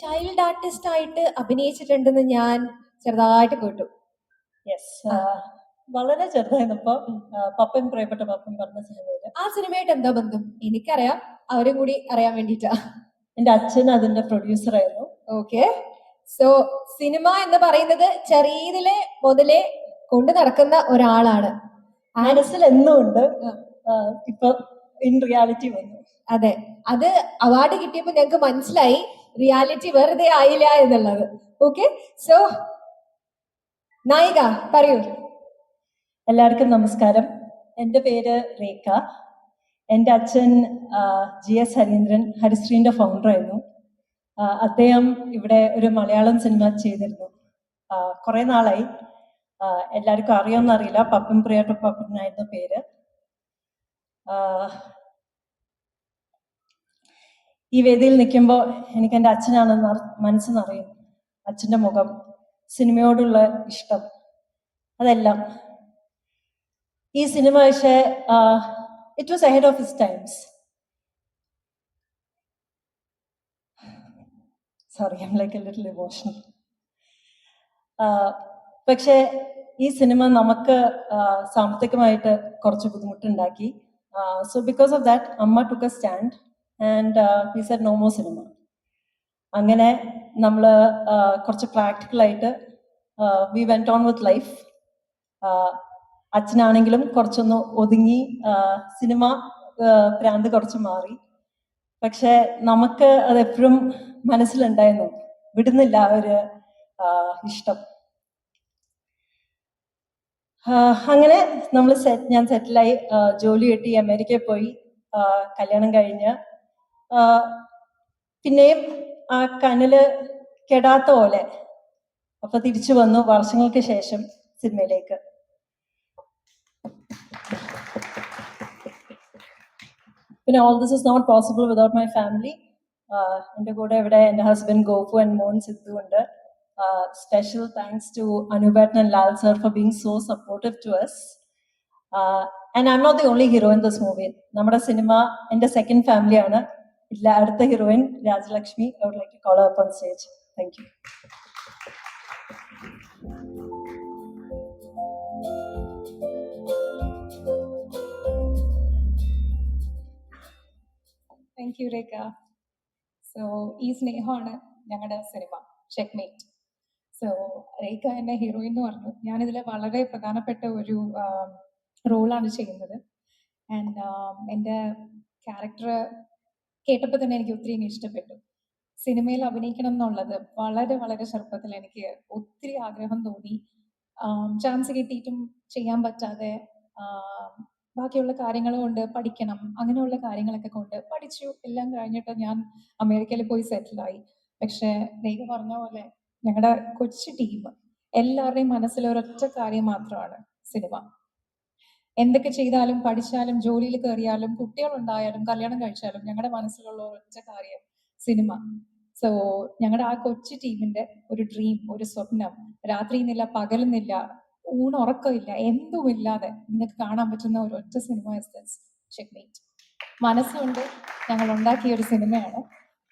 Child artist ആയിട്ട് അഭിനയിച്ചിട്ടുണ്ടെന്ന് ഞാൻ ചെറുതായിട്ട് കേട്ടു. യെസ് വളരെ ചെറുതായിരുന്നപ്പോ പപ്പൻ പ്രിയപ്പെട്ട പപ്പൻ പറഞ്ഞ സിനിമയിൽ. ആ സിനിമയായിട്ട് എന്താ ബന്ധം? എനിക്കറിയാം. അവരും കൂടി അറിയാൻ വേണ്ടിട്ടാ എന്റെ അച്ഛൻ അതിന്റെ പ്രൊഡ്യൂസർ ആയിരുന്നു. ഓക്കെ സോ സിനിമ എന്ന് പറയുന്നത് ചെറിയതിലെ മുതലേ കൊണ്ടു നടക്കുന്ന ഒരാളാണ്. മനസ്സിൽ എന്നും ഉണ്ട്. ഇപ്പൊ ഇൻ റിയാലിറ്റി വന്നു. അതെ. അത് അവാർഡ് കിട്ടിയപ്പോ ഞങ്ങൾക്ക് മനസ്സിലായി റിയാലിറ്റി വെറുതെ ആയില്ല എന്നുള്ളത്. ഓക്കെ? സോ നായിക പറയൂ. എല്ലാവർക്കും നമസ്കാരം. എന്റെ പേര് രേഖ. എന്റെ അച്ഛൻ ജി എസ് ഹരീന്ദ്രൻ ഹരിശ്രീന്റെ ഫൗണ്ടറായിരുന്നു ആഹ് അദ്ദേഹം ഇവിടെ ഒരു മലയാളം സിനിമ ചെയ്തിരുന്നു. കുറെ നാളായി. എല്ലാവർക്കും അറിയാമെന്ന് അറിയില്ല പപ്പൻ പ്രിയട്ട പപ്പൻ എന്നായിരുന്നു പേര് ഈ വേദിയിൽ നിൽക്കുമ്പോൾ എനിക്ക് എന്റെ അച്ഛനാണെന്ന് മനസ്സെന്നറിയും. മനസ്സ് അച്ഛന്റെ മുഖം സിനിമയോടുള്ള ഇഷ്ടം അതെല്ലാം. ഈ സിനിമ പക്ഷേ it was ahead of his times sorry I'm like a little emotional പക്ഷേ ഈ സിനിമ നമുക്ക് സാമ്പത്തികമായിട്ട് കുറച്ച് ബുദ്ധിമുട്ടുണ്ടാക്കി. So because of that amma took a stand and we said no more cinema അങ്ങനെ നമ്മൾ കുറച്ച് പ്രാക്ടിക്കലായിട്ട് we went on with life അച്ഛനാണെങ്കിലും കുറച്ചൊന്ന് ഒതുങ്ങി സിനിമ പ്രാന്ത് കുറച്ച് മാറി. പക്ഷെ നമുക്ക് അത് എപ്പോഴും മനസ്സിലുണ്ടായിരുന്നു. വിടുന്നില്ല ആ ഒരു ഇഷ്ടം. അങ്ങനെ നമ്മൾ ഞാൻ സെറ്റിലായി ജോലി കിട്ടി അമേരിക്കയിൽ പോയി. കല്യാണം കഴിഞ്ഞ്. പിന്നെയും ആ കനൽ കെടാത്ത പോലെ. അപ്പൊ തിരിച്ചു വന്നു വർഷങ്ങൾക്ക് ശേഷം സിനിമയിലേക്ക്. പിന്നെ all this is not possible without my family എന്റെ കൂടെ ഇവിടെ എന്റെ ഹസ്ബൻഡ് ഗോപു ആൻഡ് മോൻ സിദ്ധു ഉണ്ട്. Special thanks to അനുബേട്ടൻ and Lal sir for being so supportive to us and I am not the only hero in this movie നമ്മുടെ cinema എന്റെ second ഫാമിലിയാണ് ഇല്ല അടുത്ത heroine Rajalakshmi I would like to call up on stage thank you thank you Rekha so ഈ സ്നേഹമാണ് ഞങ്ങളുടെ cinema checkmate so Rekha എന്നെ heroine എന്ന് പറഞ്ഞു. ഞാനിതിൽ വളരെ പ്രധാനപ്പെട്ട ഒരു റോളാണ് ചെയ്യുന്നത്. ആൻഡ് എന്റെ ക്യാരക്ടർ കേട്ടപ്പോൾ തന്നെ എനിക്ക് ഒത്തിരി ഇഷ്ടപ്പെട്ടു. സിനിമയിൽ അഭിനയിക്കണം എന്നുള്ളത് വളരെ വളരെ ചെറുപ്പത്തിൽ എനിക്ക് ഒത്തിരി ആഗ്രഹം തോന്നി. ചാൻസ് കിട്ടിയിട്ടും ചെയ്യാൻ പറ്റാതെ ബാക്കിയുള്ള കാര്യങ്ങൾ കൊണ്ട് പഠിക്കണം. അങ്ങനെയുള്ള കാര്യങ്ങളൊക്കെ കൊണ്ട് പഠിച്ചു. എല്ലാം കഴിഞ്ഞിട്ട് ഞാൻ അമേരിക്കയിൽ പോയി സെറ്റിലായി പക്ഷെ രേഖ പറഞ്ഞ പോലെ ഞങ്ങളുടെ കൊച്ചു ടീം എല്ലാവരുടെയും മനസ്സിൽ ഒരൊറ്റ കാര്യം മാത്രമാണ് സിനിമ എന്തൊക്കെ ചെയ്താലും പഠിച്ചാലും ജോലിയിൽ കയറിയാലും കുട്ടികളുണ്ടായാലും കല്യാണം കഴിച്ചാലും ഞങ്ങളുടെ മനസ്സിലുള്ള ഒരൊറ്റ കാര്യം സിനിമ സോ ഞങ്ങളുടെ ആ കൊച്ചു ടീമിന്റെ ഒരു ഡ്രീം ഒരു സ്വപ്നം രാത്രിയെന്നില്ല പകലെന്നില്ല ഊണുറക്കമില്ല. എന്തുമില്ലാതെ നിങ്ങൾക്ക് കാണാൻ പറ്റുന്ന ഒരു ഒറ്റ സിനിമ മനസ്സുകൊണ്ട് ഞങ്ങൾ ഉണ്ടാക്കിയ ഒരു സിനിമയാണ്.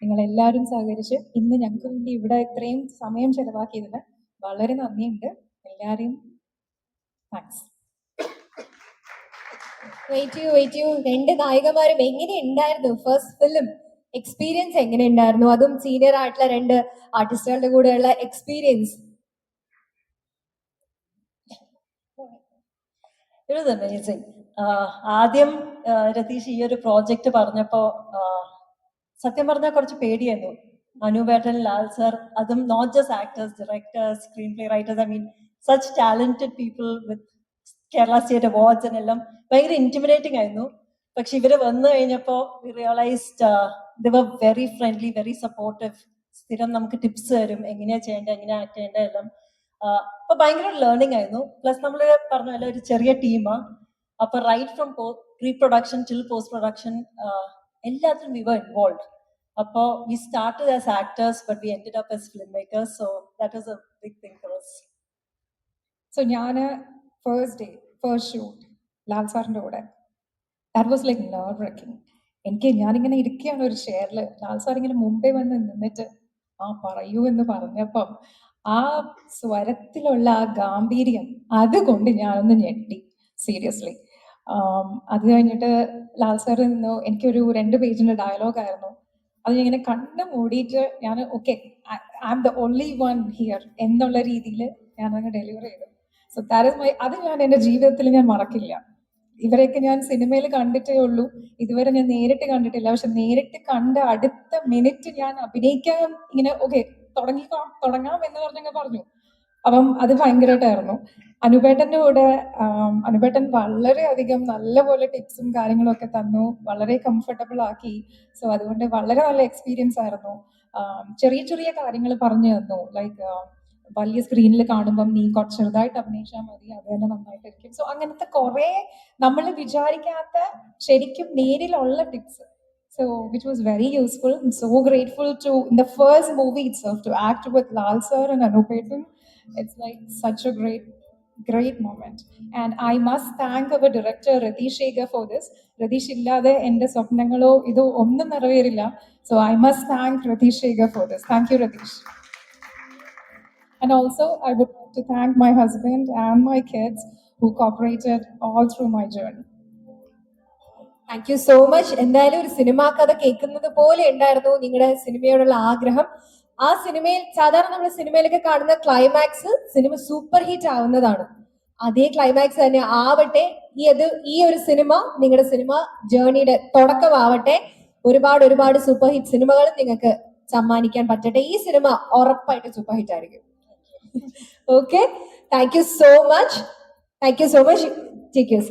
നിങ്ങൾ എല്ലാവരും സഹകരിച്ച് ഇന്ന് ഞങ്ങൾക്ക് വേണ്ടി ഇവിടെ ഇത്രയും സമയം ചെലവാക്കിയതിന് വളരെ നന്ദിയുണ്ട്. എല്ലാവരെയും thanks wait you wait you രണ്ട് നായികമാരും എങ്ങനെ ഉണ്ടായിരുന്നു ഫസ്റ്റ് ഫിലിം എക്സ്പീരിയൻസ് എങ്ങനെ ഉണ്ടായിരുന്നു അതും സീനിയർ ആയിട്ടുള്ള രണ്ട് ആർട്ടിസ്റ്റുകളുടെ കൂടെയുള്ള എക്സ്പീരിയൻസ് ഇറ്റ് വാസ് അമേസിങ് ആദ്യം രതീഷ് ഈ ഒരു പ്രോജക്റ്റ് പറഞ്ഞപ്പോ സത്യം പറഞ്ഞാൽ കുറച്ച് പേടിയായിരുന്നു. അനുബേട്ടൻ ലാൽ സർ അതും not just actors directors screenplay writers I mean such talented people with Kerala state awards എല്ലാം ഭയങ്കര ഇന്റിമിനേറ്റിംഗ് ആയിരുന്നു. പക്ഷെ ഇവർ വന്നു കഴിഞ്ഞപ്പോ realised they were very friendly very supportive സ്ഥിരം നമുക്ക് ടിപ്സ് തരും. എങ്ങനെയാ ചെയ്യേണ്ടത് എങ്ങനെയാ ആക്ട് ചെയ്യേണ്ടത് എല്ലാം. അപ്പൊ ഭയങ്കര ലേണിംഗ് ആയിരുന്നു. പ്ലസ് നമ്മൾ പറഞ്ഞ പോലെ ഒരു ചെറിയ ടീമാ അപ്പൊ right from pre production till post production എല്ലാത്തിലും വി വർ ഇൻവോൾവ് അപ്പോ we started as actors but we end up as filmmakers so that was a big thing for us. So ഞാൻ first day first shoot Lal സാറിന്റെ കൂടെ. That was like nerve wrecking എനിക്ക് ഞാനിങ്ങനെ ഇരിക്കുകയാണ് ഒരു ഷെയറിൽ Lal sir ഇങ്ങനെ മുമ്പേ വന്ന് നിന്നിട്ട് ആ പറയൂ എന്ന് പറഞ്ഞപ്പം ആ സ്വരത്തിലുള്ള ആ ഗാംഭീര്യം അതുകൊണ്ട് ഞാനൊന്ന് ഞെട്ടി സീരിയസ്ലി അത് കഴിഞ്ഞിട്ട് ലാൽ സാർ നിന്ന് എനിക്കൊരു രണ്ട് പേജിന്റെ ഡയലോഗ് ആയിരുന്നു. അത് ഇങ്ങനെ കണ്ണ് മൂടിയിട്ട് ഞാൻ okay I am the only one here എന്നുള്ള രീതിയിൽ ഞാൻ അങ്ങ് ഡെലിവർ ചെയ്തു സോ ദാറ്റ് മൈ അത് ഞാൻ എന്റെ ജീവിതത്തിൽ ഞാൻ മറക്കില്ല. ഇവരെയൊക്കെ ഞാൻ സിനിമയിൽ കണ്ടിട്ടേ ഉള്ളൂ. ഇതുവരെ ഞാൻ നേരിട്ട് കണ്ടിട്ടില്ല. പക്ഷെ നേരിട്ട് കണ്ട അടുത്ത മിനിറ്റ് ഞാൻ അഭിനയിക്കാൻ ഇങ്ങനെ ഓക്കെ തുടങ്ങിക്കോ തുടങ്ങാം എന്ന് പറഞ്ഞങ്ങ് പറഞ്ഞു. അപ്പം അത് ഭയങ്കരമായിട്ടായിരുന്നു അനുപേട്ടന്റെ കൂടെ അനുപേട്ടൻ വളരെ അധികം നല്ല നല്ലപോലെ ടിപ്സും കാര്യങ്ങളും ഒക്കെ തന്നു. വളരെ കംഫർട്ടബിൾ ആക്കി. സോ അതുകൊണ്ട് വളരെ നല്ല എക്സ്പീരിയൻസ് ആയിരുന്നു. ചെറിയ ചെറിയ കാര്യങ്ങൾ പറഞ്ഞു തന്നു. ലൈക്ക് വലിയ സ്ക്രീനിൽ കാണുമ്പം നീ കുറച്ച് ചെറുതായിട്ട് അഭിനയിച്ചാൽ മതി. അത് തന്നെ നന്നായിട്ടിരിക്കും സോ അങ്ങനത്തെ കുറേ നമ്മൾ വിചാരിക്കാത്ത ശരിക്കും നേരിലുള്ള tips So, which was very useful. I'm so grateful to, in the first movie itself, to act with Lal sir and Anupetan. It's like such a great, great moment. And I must thank our director, Ratish Shekhar, for this. Ratish illade എൻ്റെ സ്വപ്നങ്ങളോ ഇതോ ഒന്നും നിറവേറില്ല. So, I must thank Ratish Shekhar for this. Thank you, Ratish. And also, I would like to thank my husband and my kids who cooperated all through my journey. Thank you so much എന്തായാലും ഒരു cinema കഥ കേൾക്കുന്നത് പോലെ ഉണ്ടായിരുന്നു നിങ്ങളുടെ സിനിമയോടുള്ള ആഗ്രഹം. ആ സിനിമയിൽ സാധാരണ നമ്മൾ സിനിമയിലൊക്കെ കാണുന്ന ക്ലൈമാക്സ് സിനിമ സൂപ്പർ ഹിറ്റ് ആവുന്നതാണ്. അതേ ക്ലൈമാക്സ് തന്നെ ആവട്ടെ. ഈ അത് ഈ ഒരു സിനിമ നിങ്ങളുടെ സിനിമ ജേർണിയുടെ തുടക്കമാവട്ടെ. ഒരുപാട് ഒരുപാട് സൂപ്പർ ഹിറ്റ് സിനിമകൾ നിങ്ങൾക്ക് സമ്മാനിക്കാൻ പറ്റട്ടെ. ഈ സിനിമ ഉറപ്പായിട്ട് സൂപ്പർ ഹിറ്റ് ആയിരിക്കും. Okay thank you so much thank you so much take you